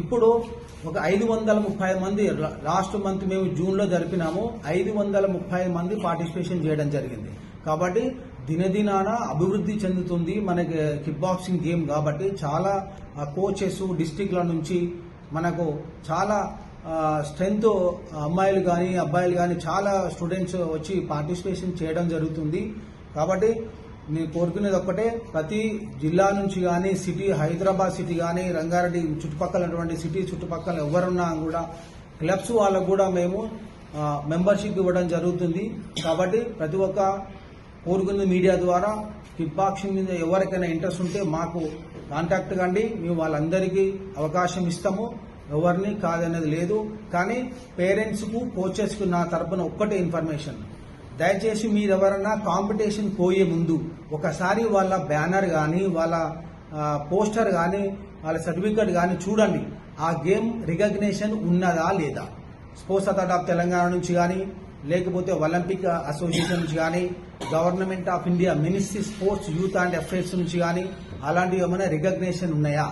ఇప్పుడు ఒక ఐదు వందల ముప్పై మంది లాస్ట్ మంత్ మేము జూన్లో జరిపినాము ఐదు వందల ముప్పై మంది పార్టిసిపేషన్ చేయడం జరిగింది. కాబట్టి దినదినాన అభివృద్ధి చెందుతుంది మనకి కిక్ బాక్సింగ్ గేమ్ కాబట్టి చాలా కోచెస్ డిస్టిక్ల నుంచి మనకు చాలా స్ట్రెంగ్త్ అమ్మాయిలు కానీ అబ్బాయిలు కానీ చాలా స్టూడెంట్స్ వచ్చి పార్టిసిపేషన్ చేయడం జరుగుతుంది. కాబట్టి నేను కోరుకునేది ఒక్కటే ప్రతి జిల్లా నుంచి కానీ సిటీ హైదరాబాద్ సిటీ కానీ రంగారెడ్డి చుట్టుపక్కల ఉన్నటువంటి సిటీ చుట్టుపక్కల ఎవరున్నా కూడా క్లబ్స్ వాళ్ళకు కూడా మేము మెంబర్షిప్ ఇవ్వడం జరుగుతుంది. కాబట్టి ప్రతి ఒక్క కోరుకున్న మీడియా ద్వారా కిక్ బాక్సింగ్ మీద ఎవరికైనా ఇంట్రెస్ట్ ఉంటే మాకు కాంటాక్ట్ కండి. మేము వాళ్ళందరికీ అవకాశం ఇస్తాము. ఎవరిని కాదనేది లేదు. కానీ పేరెంట్స్కు కోచెస్కు నా తరపున ఒక్కటే ఇన్ఫర్మేషన్. దయచేసి మీరు ఎవరన్నా కాంపిటీషన్ పోయే ముందు ఒకసారి వాళ్ళ బ్యానర్ కానీ వాళ్ళ పోస్టర్ కానీ వాళ్ళ సర్టిఫికెట్ కానీ చూడండి. ఆ గేమ్ రికగ్నేషన్ ఉన్నదా లేదా? స్పోర్ట్స్ అథారిటీ ఆఫ్ తెలంగాణ నుంచి కానీ లేకపోతే ఒలింపిక్ అసోసియేషన్ నుంచి కానీ government of India ministry sports youth and affairs నుంచి కానీ అలాంటివి ఏమైనా రికగ్నేషన్ ఉన్నాయా?